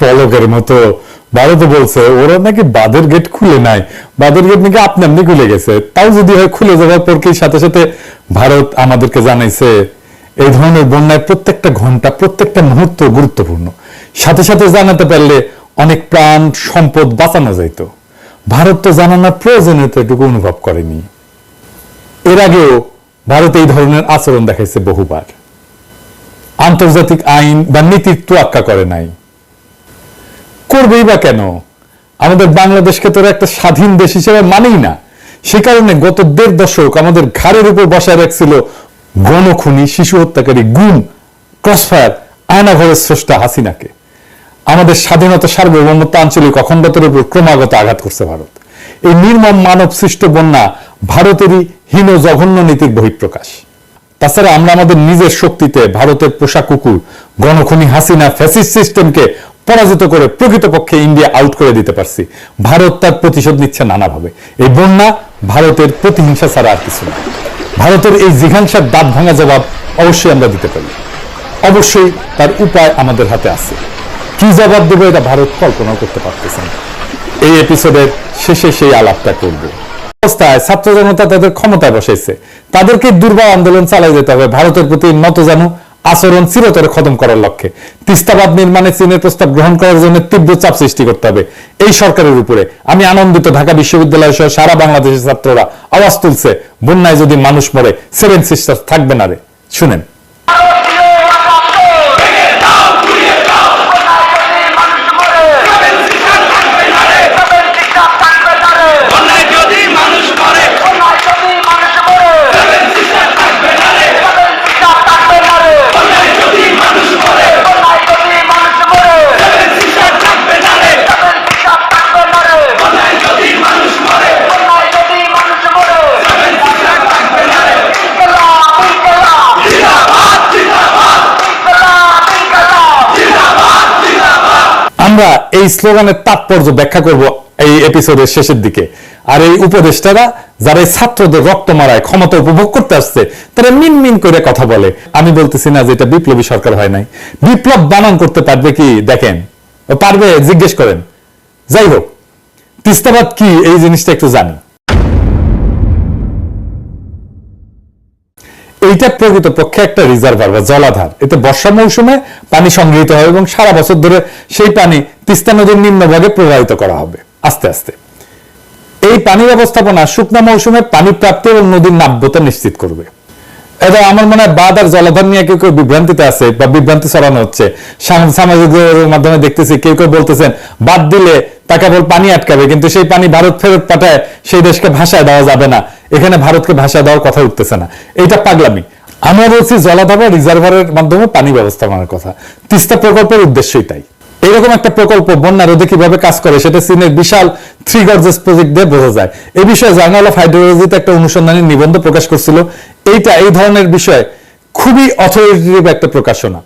পলকের মতো। ভারত বলছে, ওরা নাকি বাঁধের গেট খুলে নাই। বাঁধের গেট নাকি আপনি আপনি খুলে গেছে। তাও যদি হয় খুলে যাওয়ার পর কি সাথে সাথে ভারত আমাদেরকে জানাইছে? এই ধরনের বন্যায় প্রত্যেকটা ঘণ্টা, প্রত্যেকটা মুহূর্ত গুরুত্বপূর্ণ। সাথে সাথে জানাতে পারলে অনেক প্রাণ, সম্পদ বাঁচানো যাইত। ভারত তো জানানোর প্রয়োজনীয়তা এটুকু অনুভব করেনি। এর আগেও ভারত এই ধরনের আচরণ দেখাইছে বহুবার। আন্তর্জাতিক আইন বা নীতির তোয়াক্কা করে নাই। করবেই বা কেন? আমাদের বাংলাদেশকে তো একটা স্বাধীন দেশ হিসেবে মানেই না। সে কারণে গত দেড় দশক আমাদের ঘাড়ের উপর বসায় রাখছিল গণখুনি শিশু হত্যাকারী, গুম, ক্রসফায়ার, আয়নাঘরের স্রষ্টা হাসিনাকে। আমাদের স্বাধীনতা সার্বভৌমত্ব আঞ্চলিক অখণ্ডতার উপর ক্রমাগত আঘাত করছে ভারত। এই নির্মম মানব সৃষ্ট বন্যা ভারতেরই হীন জঘন্য নীতির বহিঃপ্রকাশ। তাছাড়া আমরা আমাদের নিজের শক্তিতে ভারতের পোষা কুকুর, গণখনি হাসিনা ফ্যাসিস্ট সিস্টেমকে পরাজিত করে প্রকৃতপক্ষে ইন্ডিয়া আউট করে দিতে পারছি। ভারত তার প্রতিশোধ নিচ্ছে নানাভাবে। এই বন্যা ভারতের প্রতিহিংসা ছাড়া আর কিছু না। ভারতের এই জিঘাংসার দাঁত ভাঙা জবাব অবশ্যই আমরা দিতে পারি। অবশ্যই তার উপায় আমাদের হাতে আছে। কি জবাব দেবো এটা ভারত কল্পনাও করতে পারতেছে না। এই এপিসোডের শেষে সেই আলাপটা করব। অবস্থায় ছাত্র জনতা তাদের ক্ষমতায় বসেছে। তাদেরকে দুর্বল আন্দোলন চালাই যেতে হবে। ভারতের প্রতি নত জানু আচরণ চিরতরে খতম করার লক্ষ্যে। তিস্তাবাদ নির্মাণে চীনের প্রস্তাব গ্রহণ করার জন্য তীব্র চাপ সৃষ্টি করতে হবে। এই সরকারের উপরে। আমি আনন্দিত ঢাকা বিশ্ববিদ্যালয় সহ সারা বাংলাদেশের ছাত্ররা আওয়াজ তুলছে, বন্যায় যদি মানুষ মরে সেভেন সিস্টার থাকবে না রে। শুনেন। আমরা এই স্লোগানের তাৎপর্য ব্যাখ্যা করব এই এপিসোডের শেষের দিকে। আর এই উপদেষ্টারা, যারা এই ছাত্রদের রক্ত মারায় ক্ষমতা উপভোগ করতে আসছে, তারা মিন মিন করে কথা বলে। আমি বলতেছি না যে এটা বিপ্লবী সরকার হয় নাই। বিপ্লব বানান করতে পারবে কি? দেখেন। পারবে? জিজ্ঞেস করেন। যাই হোক, তিস্তাবাদ কি? এই জিনিসটা একটু জানি। এইটা প্রকৃতপক্ষে একটা রিজার্ভার বা জলাধার। এতে বর্ষা মৌসুমে পানি সংগৃহীত হয় এবং সারা বছর ধরে সেই পানি তিস্তা নদীর নিম্নভাগে প্রবাহিত করা হবে। আস্তে আস্তে। এই পানি ব্যবস্থাপনা শুকনা মৌসুমে পানি প্রাপ্তি এবং নদীর নাব্যতা নিশ্চিত করবে। এটা আমার মনে হয় বাদ আর জলাধার নিয়ে কেউ কেউ বিভ্রান্তিতে আছে বা বিভ্রান্তি ছড়ানো হচ্ছে। সামাজিক মাধ্যমে দেখতেছি কেউ কেউ বলতেছেন, বাদ দিলে তা কেবল পানি আটকাবে। কিন্তু সেই পানি ভারত ফেরত পাঠায় সেই দেশকে ভাষায় দেওয়া যাবে না। এখানে ভারতকে ভাষায় দেওয়ার কথা উঠতেছে না। এটা পাগলামি। আমরা বলছি জলাধাবা রিজার্ভারের মাধ্যমে পানি ব্যবস্থাপনার কথা। তিস্তা প্রকল্পের উদ্দেশ্যই তাই। এরকম একটা প্রকল্প বন্যা রোধে কীভাবে কাজ করে সেটা চীনের বিশাল থ্রি গর্জেস প্রজেক্ট দিয়ে বোঝা যায়। এই বিষয়ে জার্নাল অফ হাইড্রোলজিতে একটা অনুসন্ধানী নিবন্ধ প্রকাশ করছিল। এইটা, এই ধরনের বিষয় খুবই অথরিটেটিভ একটা প্রকাশনা।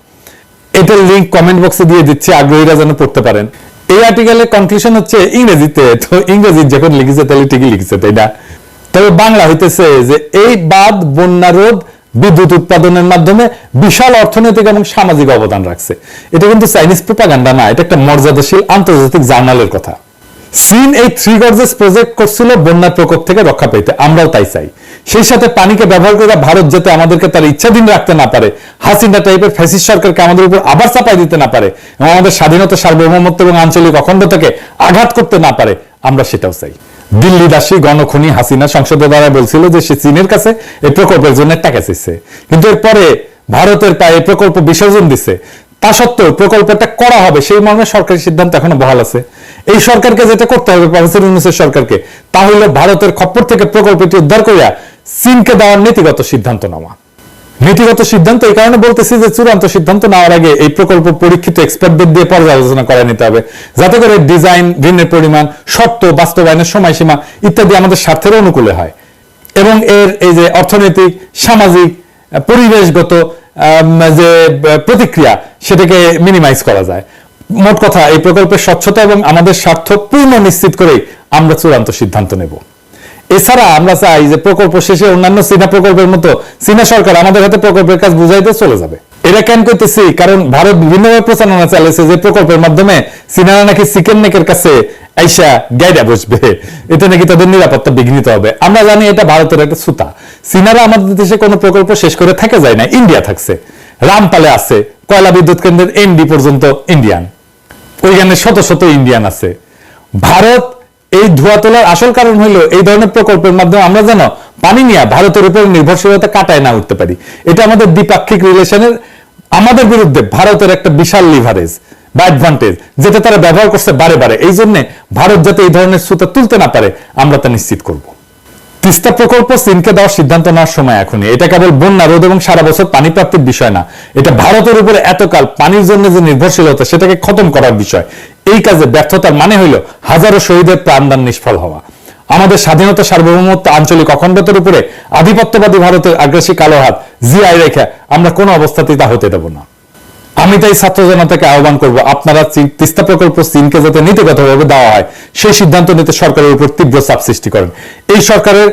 এটার লিঙ্ক কমেন্ট বক্সে দিয়ে দিচ্ছি, আগ্রহীরা যেন পড়তে পারেন। এই আর্টিকেলের কনক্লুশন হচ্ছে ইংরেজিতে, তো ইংরেজি যখন লিখেছে তাহলে ঠিকই লিখেছে, তাই না? তবে বাংলা হইতেছে যে এই বাদ বন্যা, রোধ, বিদ্যুৎ উৎপাদনের মাধ্যমে বিশাল অর্থনৈতিক এবং সামাজিক অবদান রাখছে। এটা কিন্তু চাইনিজ প্রোপাগান্ডা না, এটা একটা মর্যাদাশীল, আন্তর্জাতিক জার্নালের কথা। চীন এই থ্রি গর্জেস প্রজেক্ট করছিল বন্যার প্রকোপ থেকে রক্ষা পেতে। আমরাও তাই চাই। সেই সাথে পানিকে ব্যবহার করে ভারত যাতে আমাদেরকে তার ইচ্ছাধীন রাখতে না পারে, হাসিনা টাইপের ফ্যাসিস্ট সরকারকে আমাদের উপর আবার চাপাই দিতে না পারে এবং আমাদের স্বাধীনতা, সার্বভৌমত্ব এবং আঞ্চলিক অখণ্ডতাকে আঘাত করতে না পারে, আমরা সেটাও চাই। দিল্লি দাসী গণখনি হাসিনা সংসদের দ্বারা বলছিল যে সে চীনের কাছে এই প্রকল্পের জন্য টাকা চেয়েছে কিন্তু এরপরে ভারতের পায়ে এই প্রকল্প বিসর্জন দিছে। তা সত্ত্বেও প্রকল্পটা করা হবে সেই মর্মে সরকারি সিদ্ধান্ত এখনও বহাল আছে। এই সরকারকে যেটা করতে হবে প্রফেসর ইউনুসের সরকারকে, তা হলো ভারতের খপ্পর থেকে প্রকল্পটি উদ্ধার করিয়া চীনকে দেওয়ার নীতিগত সিদ্ধান্ত নেওয়া নীতিগত সিদ্ধান্ত এই কারণে বলতেছি যে চূড়ান্ত সিদ্ধান্ত নেওয়ার আগে এই প্রকল্প পরীক্ষিত এক্সপার্টদের দিয়ে পর্যালোচনা করে নিতে হবে। যাতে করে ডিজাইন, ঋণের পরিমাণ, শর্ত, বাস্তবায়নের সময়সীমা ইত্যাদি আমাদের স্বার্থের অনুকূলে হয়। এবং এর এই যে অর্থনৈতিক, সামাজিক, পরিবেশগত যে প্রতিক্রিয়া, সেটাকে মিনিমাইজ করা যায়। মোট কথা, এই প্রকল্পের স্বচ্ছতা এবং আমাদের স্বার্থ পূর্ণ নিশ্চিত করেই আমরা চূড়ান্ত সিদ্ধান্ত নেব। এছাড়া আমরা চাই যে প্রকল্প শেষে অন্যান্য চীনা প্রকল্পের মতো চীনা সরকার আমাদের হাতে প্রকল্পের কাজ বুঝাইতে চলে যাবে। এটা কেন করতেছি? কারণ ভারত বিভিন্নভাবে প্রচারণা চালাইছে যে প্রকল্পের মাধ্যমে সিনারা নাকি চিকেন নেকের কাছে আইসা গাইডা বসবে। এতে নাকি তাদের নিরাপত্তা বিঘ্নিত হবে। আমরা জানি এটা ভারতের একটা সুতা। সিনারা আমাদের দেশে কোনো প্রকল্প শেষ করে থাকে যায় না। ইন্ডিয়া থাকছে। রামপালে আছে। কয়লা বিদ্যুৎ কেন্দ্রের এনডি পর্যন্ত ইন্ডিয়ান। ওইখানে শত শত ইন্ডিয়ান আছে। ভারত এই ধোয়া তোলার আসল কারণ হলো এই ধরনের প্রকল্পের মাধ্যমে আমরা যেন পানি নিয়ে ভারতের উপর নির্ভরশীলতা কাটায় না উঠতে পারি। এটা আমাদের দ্বিপাক্ষিক রিলেশনের আমাদের বিরুদ্ধে ভারতের একটা বিশাল লিভারেজ বা অ্যাডভান্টেজ যেটা তারা ব্যবহার করছে বারে বারে। এই জন্য ভারত যাতে এই ধরনের সুতা তুলতে না পারে, আমরা তা নিশ্চিত করব। তিস্তা প্রকল্প চীনকে দেওয়ার সিদ্ধান্ত নেওয়ার সময় এখনই। এটা কেবল বন্যা রোধ এবং সারা বছর পানি প্রাপ্তির বিষয় না। এটা ভারতের উপরে এতকাল পানির জন্য যে নির্ভরশীলতা, সেটাকে খতম করার বিষয়। এই কাজে ব্যর্থতার মানে হইল হাজারো শহীদের প্রাণদান নিষ্ফল হওয়া। আমাদের স্বাধীনতা সার্বভৌমত্ব আঞ্চলিক অখণ্ডতার উপরে আধিপত্যবাদী ভারতের আগ্রাসী কালো হাত জিআই রেখে আমরা কোনো অবস্থাতেই তা হতে দেব না। আমি তাই ছাত্র জনতাকে আহ্বান করব, আপনারা তিস্তা প্রকল্প চীনকে যাতে নীতিগতভাবে দেওয়া হয়, সেই সিদ্ধান্ত নিতে সরকারের উপর তীব্র চাপ সৃষ্টি করেন। এই সরকারের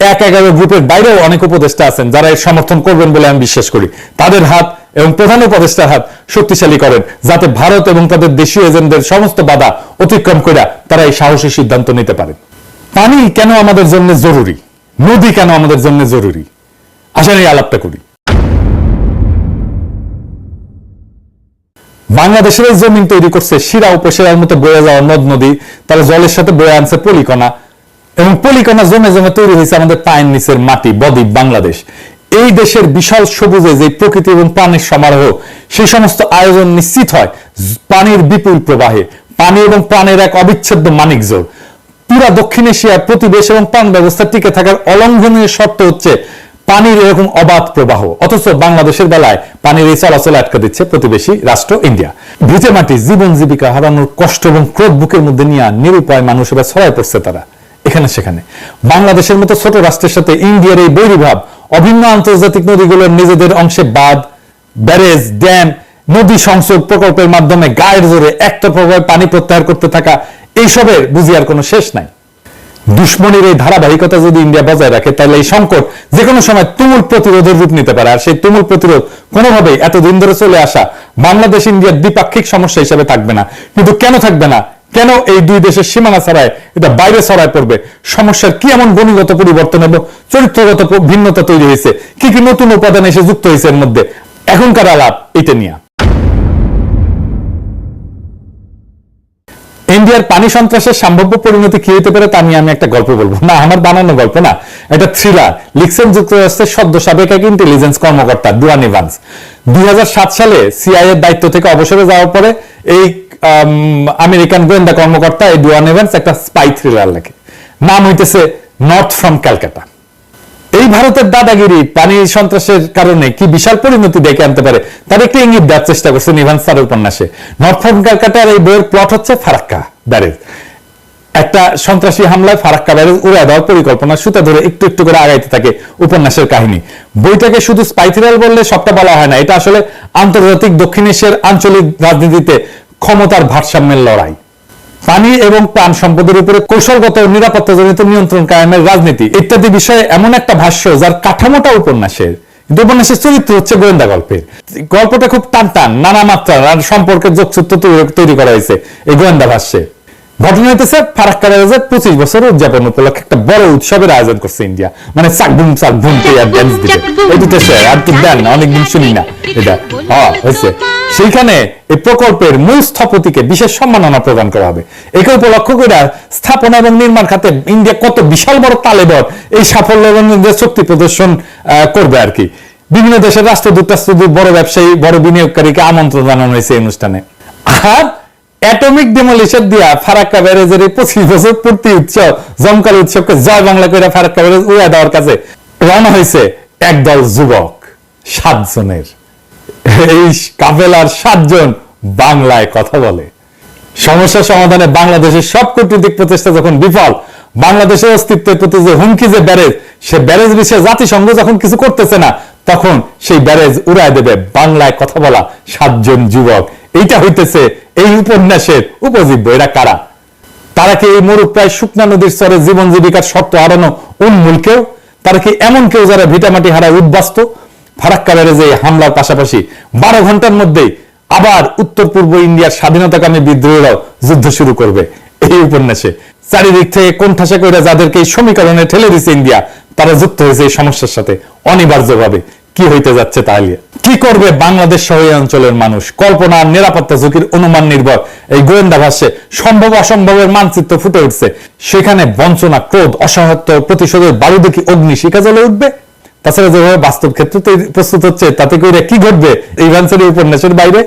এক এগারো গ্রুপের বাইরেও অনেক উপদেষ্টা আছেন, যারা এর সমর্থন করবেন বলে আমি বিশ্বাস করি। তাদের হাত এবং প্রধান উপদেষ্টার হাত শক্তিশালী করেন, যাতে ভারত এবং তাদের দেশীয় এজেন্টদের সমস্ত বাধা অতিক্রম করে তারা এই সাহসী সিদ্ধান্ত নিতে পারেন। পানি কেন আমাদের জন্য জরুরি? নদী কেন আমাদের জন্য জরুরি? আসলে এই আলাপটা করি। বাংলাদেশের জমিন তৈরি করছে শিরা উপশিরার মতো বয়ে যাওয়া নদ নদী, তারা জলের সাথে বয়ে আনছে পলিকণা। এবং পলিকণা জমে জমে তৈরি হয়েছে আমাদের পায়ের নিচের মাটি, বদ্বীপ বাংলাদেশ। এই দেশের বিশাল সবুজে যে প্রকৃতি এবং পানির সমারোহ, সেই সমস্ত আয়োজন নিশ্চিত হয় পানির বিপুল প্রবাহে। পানি এবং প্রাণের এক অবিচ্ছেদ্য মানিক জোর পুরা দক্ষিণ এশিয়ার প্রতিবেশ এবং পান ব্যবস্থা টিকে থাকার অলঙ্ঘনীয় শর্ত হচ্ছে পানির এরকম অবাধ প্রবাহ, অথচ বাংলাদেশের বেলায় পানির এই চলাচল আটকে দিচ্ছে প্রতিবেশী রাষ্ট্র ইন্ডিয়া। ভিটে মাটি জীবন জীবিকা হারানোর কষ্ট এবং ক্রোধ বুকের মধ্যে নিয়ে নিরুপায় মানুষেরা ছড়ায় পড়ছে তারা, এখানে সেখানে। বাংলাদেশের মতো ছোট রাষ্ট্রের সাথে ইন্ডিয়ার এই বৈরীভাব, অভিন্ন আন্তর্জাতিক নদীগুলোর নিজেদের অংশে বাঁধ, ব্যারেজ, ড্যাম, নদী সংযোগ প্রকল্পের মাধ্যমে গায়ের জোরে একতরফাভাবে পানি প্রত্যাহার করতে থাকা, এইসবের বুঝিয়ার কোনো শেষ নাই। দুশ্মনের এই ধারাবাহিকতা যদি ইন্ডিয়া বজায় রাখে, তাহলে এই সংকট যে কোনো সময় তুমুল প্রতিরোধের রূপ নিতে পারে। আর সেই তুমুল প্রতিরোধ কোনোভাবেই এতদিন ধরে চলে আসা বাংলাদেশ ইন্ডিয়ার দ্বিপাক্ষিক সমস্যা হিসেবে থাকবে না। কিন্তু কেন থাকবে না? কেন এই দুই দেশের সীমানা ছাড়ায় এটা বাইরে ছড়ায় পড়বে? সমস্যার কি এমন গণিগত পরিবর্তন এবং চরিত্রগত ভিন্নতা তৈরি হয়েছে? কি কি নতুন উপাদান এসে যুক্ত হয়েছে এর মধ্যে? এখনকার আলাপ এটা নিয়ে। ইন্ডিয়ার পানি সন্ত্রাসের সম্ভাব্য পরিণতি কি হতে পারে তা নিয়ে আমি একটা গল্প বলব। না আমার বানানো গল্প না। এটা থ্রিলার লিখছেন যুক্তরাষ্ট্রের সদ্য সাবেক এক ইন্টেলিজেন্স কর্মকর্তা ডুয়ান ইভান্স। দুই সালে সিআই এর দায়িত্ব থেকে অবসরে যাওয়ার পরে এই আম, আমেরিকান গোয়েন্দা কর্মকর্তা এই ডুয়ান ইভান্স একটা স্পাই থ্রিলার লেখে। নাম হইতেছে নর্থ ফ্রম ক্যালকাটা এই ভারতের দাদাগিরি, পানি সন্ত্রাসের কারণে কি বিশাল পরিণতি ডেকে আনতে পারে, তার একটি ইঙ্গিত দেওয়ার চেষ্টা করছে নিভান স্যারের উপন্যাসে। নর্থ ক্যালকাটার এই বইয়ের প্লট হচ্ছে ফারাক্কা ব্যারেজ। একটা সন্ত্রাসী হামলায় ফারাক্কা ব্যারেজ উড়ায় দেওয়ার পরিকল্পনা সুতা ধরে একটু একটু করে আগাইতে থাকে উপন্যাসের কাহিনী। বইটাকে শুধু স্পাইথিরাল বললে সবটা বলা হয় না, এটা আসলে আন্তর্জাতিক দক্ষিণ এশিয়ার আঞ্চলিক রাজনীতিতে ক্ষমতার ভারসাম্যের লড়াই। পানি এবং প্রাণ সম্পদের উপরে কৌশলগত নিরাপত্তাজনিত নিয়ন্ত্রণ কায়েমের রাজনীতি ইত্যাদি বিষয়ে এমন একটা ভাষ্য যার কাঠামোটা উপন্যাসের। কিন্তু উপন্যাসের চরিত্র হচ্ছে গোয়েন্দা গল্পের। গল্পটা খুব টান টান নানা মাত্রার আর সম্পর্কের যোগসূত্র তৈরি- করা হয়েছে এই গোয়েন্দা ভাষ্যে। ঘটনা হইতেছে ফারাক্কা ব্যারেজের পঁচিশ বছর উদযাপন উপলক্ষে একটা বড় উৎসবের আয়োজন করছে ইন্ডিয়া। মানে চাকবুম চাকবুম আর ড্যান্স দিবে। এই দুটো আর দেন অনেকদিন শুনি না। এটা হ্যাঁ হয়েছে। সেইখানে এই প্রকল্পের মূল স্থপতিকে বিশেষ সম্মাননা প্রদান করা হবে। একে উপলক্ষ করে স্থাপনা এবং নির্মাণ খাতে ইন্ডিয়া কত বিশাল বড় তালেবর এই সাফল্য এবং শক্তি প্রদর্শন করবে আর কি। বিভিন্ন দেশের রাষ্ট্রদূত রাষ্ট্রদূত, বড় ব্যবসায়ী, বড় বিনিয়োগকারীকে আমন্ত্রণ জানানো হয়েছে এই অনুষ্ঠানে। আর অ্যাটমিক ডেমোলিশন দিয়া ফারাক্কা ব্যারেজের এই পঁচিশ বছর পূর্তি উৎসব, জমকাল উৎসবকে জয় বাংলা করে ফারাক্কা ব্যারেজ উড়া দেওয়ার কাছে রওনা হয়েছে একদল যুবক, সাতজনের। এই কাফেলার সাতজন বাংলায় কথা বলে। সমস্যা সমাধানে বাংলাদেশের সব কূটনৈতিক প্রচেষ্টা যখন বিফল, বাংলাদেশের অস্তিত্বের প্রতি যে হুমকি, যে ব্যারেজ, সে ব্যারেজ বিষয়ে জাতিসংঘ যখন কিছু করতেছে না, তখন সেই ব্যারেজ উড়ায় দেবে বাংলায় কথা বলা সাতজন যুবক। এইটা হইতেছে এই উপন্যাসের উপজীব্য। এরা কারা? তারা কি এই মরু প্রায় শুকনা নদীর স্তরে জীবন জীবিকার শর্ত হারানো উন্মূল কেউ তারা কি এমন কেউ যারা ভিটামাটি হারায় উদ্বাস্ত? ফারাক্কা ব্যারেজে হামলার পাশাপাশি বারো ঘণ্টার মধ্যেই আবার উত্তর পূর্ব ইন্ডিয়ার স্বাধীনতাকামী বিদ্রোহীরাও যুদ্ধ শুরু করবে। এই উপন্যাসে। চারিদিক থেকে কোণঠাসা করে যাদেরকে এই সমীকরণে ঠেলে দিচ্ছে ইন্ডিয়া, তারা যুক্ত হয়েছে এই সমস্যার সাথে, অনিবার্যভাবে। কি হইতে যাচ্ছে তাহলে? কি করবে বাংলাদেশ সহ এই অঞ্চলের মানুষ? কল্পনা নিরাপত্তা ঝুঁকির অনুমান নির্ভর। এই গোয়েন্দা ভাষ্যে সম্ভব অসম্ভবের মানচিত্র ফুটে উঠছে। সেখানে বঞ্চনা, ক্রোধ, অসহায়ত্ব প্রতিশোধের বারুদকি অগ্নি শিখা জ্বলে উঠবে? তাছাড়া যেভাবে বাস্তব ক্ষেত্রে প্রস্তুত হচ্ছে, তাতে করে কি ঘটবে? এই ভান্সের উপন্যাসের বাইরে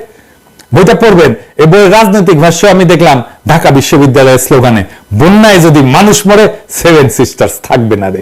বইটা পড়বেন। এ বইয়ের রাজনৈতিক ভাষ্য আমি দেখলাম, ঢাকা বিশ্ববিদ্যালয়ের স্লোগানে, বন্যায় যদি মানুষ মরে সেভেন সিস্টার্স থাকবে না রে।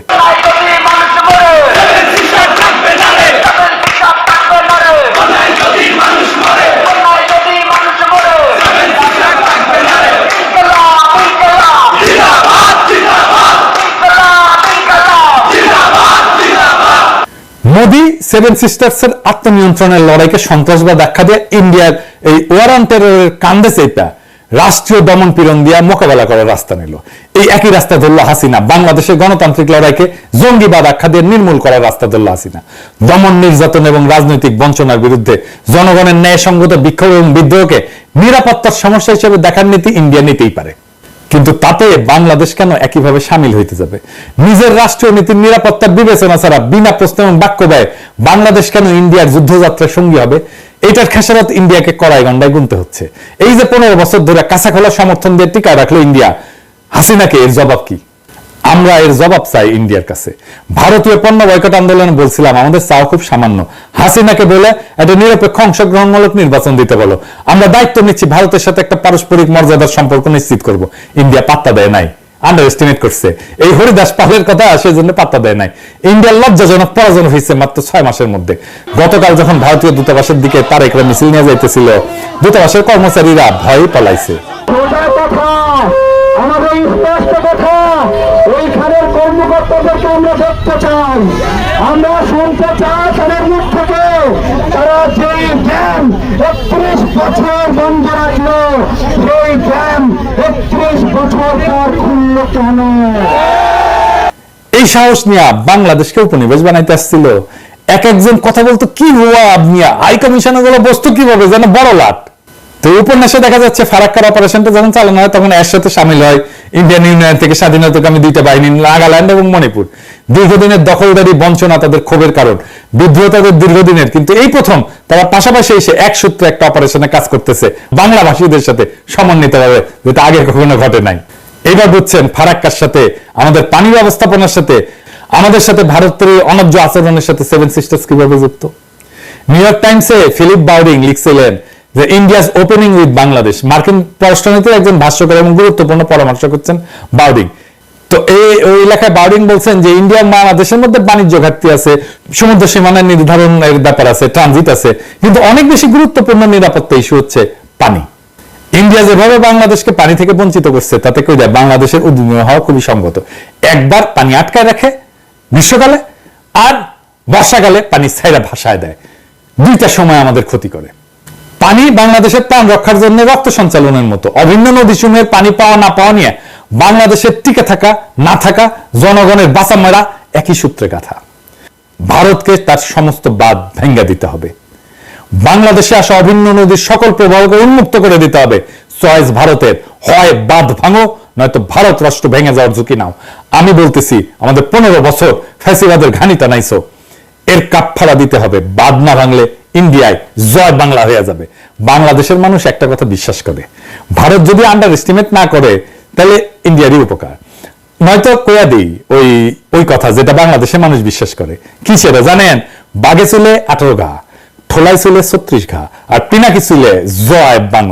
সেভেন সিস্টার্স এর আত্মনিয়ন্ত্রণের লড়াইকে সন্ত্রাসবাদ আখ্যা দিয়ে ইন্ডিয়ার এই ওয়ার অন টেররের কান্দে চেপা রাষ্ট্রীয় দমন পীড়ন দিয়া মোকাবেলা করার রাস্তা নিল। এই একই রাস্তা ধরলো হাসিনা। বাংলাদেশের গণতান্ত্রিক লড়াইকে জঙ্গিবাদ আখ্যা দিয়ে নির্মূল করার রাস্তা ধরল হাসিনা। দমন নির্যাতন এবং রাজনৈতিক বঞ্চনার বিরুদ্ধে জনগণের ন্যায়সঙ্গত বিক্ষোভ এবং বিদ্রোহকে নিরাপত্তার সমস্যা হিসেবে দেখার নীতি ইন্ডিয়া নিতেই পারে। কিন্তু তাতে বাংলাদেশ কেন একইভাবে সামিল হইতে যাবে? নিজের রাষ্ট্রীয় নীতির নিরাপত্তার বিবেচনা ছাড়া বিনা প্রশ্ন এবং বাক্য ব্যয় বাংলাদেশ কেন ইন্ডিয়ার যুদ্ধযাত্রার সঙ্গী হবে? এটার খেসারত ইন্ডিয়াকে কড়াই গন্ডায় গুনতে হচ্ছে। এই যে পনেরো বছর ধরে কাঁচা খোলা সমর্থন দিয়ে টিকা রাখল ইন্ডিয়া, হাসিনাকে এর জবাব কি? আমরা এর জবাব চাই ইন্ডিয়ার কাছে। ভারতীয় পণ্য বয়কট আন্দোলনে বলছিলাম, আমাদের চাওয়া খুব সামান্য। হাসিনাকে বলে একটা নিরপেক্ষ অংশগ্রহণমূলক নির্বাচন দিতে বলো। আমরা দায়িত্ব নিচ্ছি ভারতের সাথে একটা পারস্পরিক মর্যাদার সম্পর্ক নিশ্চিত করব। ইন্ডিয়া পাত্তা দেয় নাই। এই হরিদাস পালের কথা সেই জন্য পাত্তা দেয় নাই। ইন্ডিয়ার লজ্জাজনক পরাজয় হয়েছে মাত্র ছয় মাসের মধ্যে। গতকাল যখন ভারতীয় দূতাবাসের দিকে তারেকরা মিছিল নিয়ে যাইতেছিল, দূতাবাসের কর্মচারীরা ভয়ে পলাইছে। আমাদের স্পষ্ট কথা ওইখানের কর্মকর্তাদেরকে আমরা দেখতে চাই। আমরা শুনতে চাই তাদের মুখ থেকে, তারা যেই ড্যাম একত্রিশ বছর বন্ধ রাখল, সেই ড্যাম একত্রিশ বছর পর খুলল কেন? এই সাহস নিয়ে বাংলাদেশকে উপনিবেশ বানাইতে আসছিল। এক একজন কথা বলতো, কি হুয়া আপনিয়া হাই কমিশনে গুলো বস্তু কীভাবে? যেন বড় লাট। তো উপন্যাসে দেখা যাচ্ছে ফারাক্কার অপারেশনটা যখন চালানো হয়, তখন এর সাথে সামিল হয় ইন্ডিয়ান ইউনিয়ন থেকে স্বাধীনতাকামী দুইটা বাহিনী, নাগাল্যান্ড এবং মণিপুর। দীর্ঘদিনের দখলদারি বঞ্চনা তাদের ক্ষোভের কারণ, বিদ্রোহ তাদের দীর্ঘদিনের, কিন্তু এই প্রথম তারা পাশাপাশি এসে এক সূত্রে একটা অপারেশনে কাজ করতেছে বাংলা ভাষীদের সাথে সমন্বিতভাবে যেটা আগে কখনো ঘটে নাই। এবার বুঝছেন ফারাক্কার সাথে, আমাদের পানি ব্যবস্থাপনার সাথে, আমাদের সাথে ভারতের অনব্য আচরণের সাথে সেভেন সিস্টার্স কীভাবে যুক্ত? নিউ ইয়র্ক টাইমসে ফিলিপ বাউডিং লিখছিলেন যে ইন্ডিয়াস ওপেনিং উইথ বাংলাদেশ মার্কিন পররাষ্ট্রনীতির একজন ভাষ্যকার এবং গুরুত্বপূর্ণ পরামর্শ করছেন বাউডিং তো এই ওই লেখায় বাউডিং বলছেন যে ইন্ডিয়া বাংলাদেশের মধ্যে বাণিজ্য ঘাটতি আছে, সমুদ্র সীমানা নির্ধারণের ব্যাপার আছে ট্রানজিট আছে, কিন্তু অনেক বেশি গুরুত্বপূর্ণ নিরাপত্তা ইস্যু হচ্ছে পানি। ইন্ডিয়া যেভাবে বাংলাদেশকে পানি থেকে বঞ্চিত করছে, তাতে কই যায়, বাংলাদেশের উদ্বিগ্ন হওয়া খুবই সঙ্গত। একবার পানি আটকায় রাখে গ্রীষ্মকালে, আর বর্ষাকালে পানি ছাইরা ভাসায় দেয়। দুইটা সময় আমাদের ক্ষতি করে। পানি বাংলাদেশের প্রাণ রক্ষার জন্য রক্ত সঞ্চালনের মতো। অভিন্ন নদীসমূহের পানি পাওয়া না পাওয়া নিয়ে বাংলাদেশের টিকে থাকা, না থাকা জনগণের বাঁচা মেরা একই সূত্রে গাথা। ভারতকে তার সমস্ত বাদ ভেঙ্গা দিতে হবে। বাংলাদেশে আসা অভিন্ন নদীর সকল প্রবাহকে উন্মুক্ত করে দিতে হবে। চয়েস ভারতের, হয় বাঁধ ভাঙো, নয়তো ভারত রাষ্ট্র ভেঙে যাওয়ার ঝুঁকি নাও। আমি বলতেছি, আমাদের পনেরো বছর ফ্যাসিবাদের ঘানিতা নাইছো এর কাপফাড়া দিতে হবে। বাদ না ভাঙলে ইন্ডিয়ায় জয় বাংলা হয়ে যাবে। বাংলাদেশের মানুষ একটা কথা বিশ্বাস করে। ভারত যদি আন্ডার এস্টিমেট না করে, তাহলে ইন্ডিয়ারই উপকার। নয়তো কোয়া দিই ওই ওই কথা যেটা বাংলাদেশের মানুষ বিশ্বাস করে। কি সেটা জানেন? বাঘে চলে আঠারো ঘা ঠোলাই চলে ছত্রিশ ঘা, আর পিনাকি চলে জয় বাংলা।